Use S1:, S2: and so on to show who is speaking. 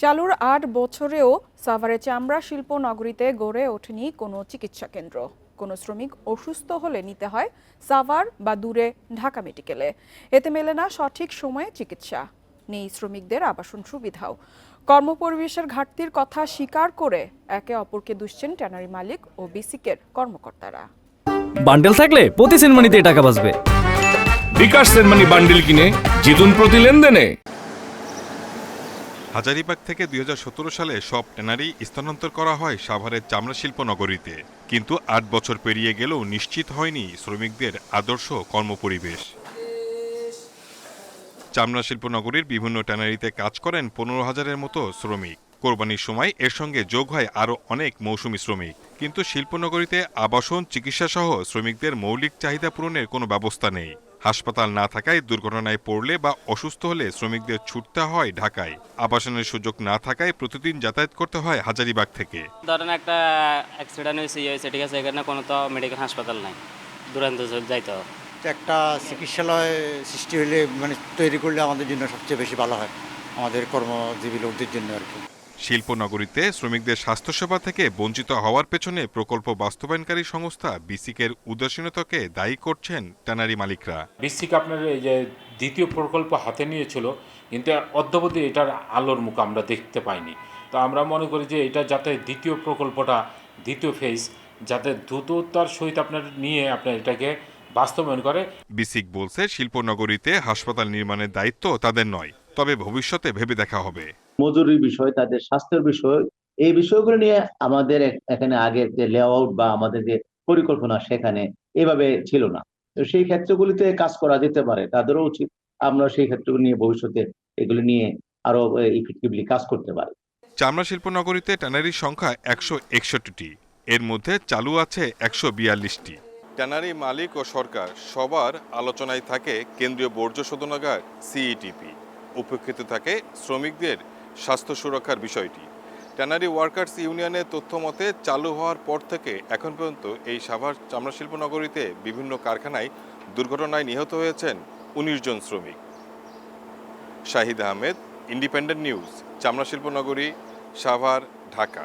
S1: চালুর আট বছরেও সাভারে চামড়া শিল্প নগরীতে গড়ে ওঠেনি কোনো চিকিৎসা কেন্দ্র। কোনো শ্রমিক অসুস্থ হলে নিতে হয় সাভার বা দূরে ঢাকা মেডিকেলে। এতে মেলে না সঠিক সময়ে চিকিৎসা। নেই শ্রমিকদের আবাসন সুবিধাও। কর্মপরিবেশের ঘাটতির কথা স্বীকার করে একে অপরকে দুষছেন ট্যানারি মালিক ও বিসিকের কর্মকর্তারা।
S2: বান্ডেল থাকলে প্রতি সেনমানিতে টাকা বাঁচবে।
S3: বিকাশ সেনমানি বান্ডিল কিনে জিতুন প্রতি লেনদেনে।
S4: হাজারিবাগ থেকে দুই হাজার সতেরো সালে সব ট্যানারি স্থানান্তর করা হয় সাভারের চামড়া শিল্প নগরীতে। কিন্তু আট বছর পেরিয়ে গেলেও নিশ্চিত হয়নি শ্রমিকদের আদর্শ কর্মপরিবেশ। চামড়া শিল্প নগরীর বিভিন্ন ট্যানারিতে কাজ করেন পনেরো হাজারের মতো শ্রমিক। কোরবানির সময় এর সঙ্গে যোগ হয় আরও অনেক মৌসুমি শ্রমিক। কিন্তু শিল্পনগরীতে আবাসন চিকিৎসা সহ শ্রমিকদের মৌলিক চাহিদা পূরণের কোনো ব্যবস্থা নেই। হাসপাতাল না থাকায় দুর্ঘটনায় পড়লে বা অসুস্থ হলে শ্রমিকদের ছুটতে হয় ঢাকায়। আবাসনের সুযোগ না থাকায় প্রতিদিন যাতায়াত করতে হয় হাজারিবাগ থেকে।
S5: ধরেন একটা অ্যাক্সিডেন্ট হয়েছে ইয়ে হয়েছে ঠিক আছে? এখানে কোনো তো মেডিকেল হাসপাতাল নাই। দূরান্ত যাইতে হবে।
S6: একটা চিকিৎসালয় সৃষ্টি হলে মানে তৈরি করলে আমাদের জন্য সবচেয়ে বেশি ভালো হয়। আমাদের কর্মজীবী লোকদের জন্য আর কি।
S4: শিল্পনগরীতে শ্রমিকদের স্বাস্থ্যসেবা থেকে বঞ্চিত হওয়ার পেছনে প্রকল্প বাস্তবায়নকারী সংস্থা বিসিকের উদাসীনতাকে দায়ী করছেন ট্যানারি মালিকরা।
S7: বিসিক আপনার এই যে দ্বিতীয় প্রকল্প হাতে নিয়েছিল কিন্তু অদ্যাবধি এটার আলোর মুখ আমরা দেখতে পাইনি। তো আমরা মনে করি যে এটা যাতে দ্বিতীয় প্রকল্পটা দ্বিতীয় ফেজ যাতে দ্রুততার সহিত আপনার নিয়ে আপনার এটাকে বাস্তবায়ন করে।
S4: বিসিক বলছে শিল্পনগরীতে হাসপাতাল নির্মাণের দায়িত্ব তাদের নয় তবে ভবিষ্যতে ভেবে দেখা হবে।
S8: মজুরির বিষয় তাদের স্বাস্থ্যের বিষয় এই বিষয়গুলো নিয়ে আমাদের এখানে আগের যে লেআউট বা আমাদের যে পরিকল্পনা সেখানে এভাবে ছিল না। তো সেই ক্ষেত্রগুলিতে কাজ করা যেতে পারে তাদেরও উচিত। আমরা সেই ক্ষেত্রগুলো নিয়ে ভবিষ্যতে এগুলো নিয়ে আরও ইফেক্টিভলি কাজ করতে পারি।
S4: চামড়া শিল্পনগরীতে ট্যানারির সংখ্যা একশো একষট্টিটি। এর মধ্যে চালু আছে একশো বিয়াল্লিশটি। ট্যানারি মালিক ও সরকার সবার আলোচনায় থাকে কেন্দ্রীয় বর্জ্য শোধনাগার সিইটিপি উপেক্ষিত থাকে শ্রমিকদের স্বাস্থ্য সুরক্ষার বিষয়টি। ট্যানারি ওয়ার্কার্স ইউনিয়নের তথ্য মতে, চালু হওয়ার পর থেকে এখন পর্যন্ত এই সাভার চামড়া শিল্পনগরীতে বিভিন্ন কারখানায় দুর্ঘটনায় নিহত হয়েছেন উনিশ জন শ্রমিক। শাহিদ আহমেদ, ইন্ডিপেন্ডেন্ট নিউজ চামড়া শিল্পনগরী সাভার, ঢাকা।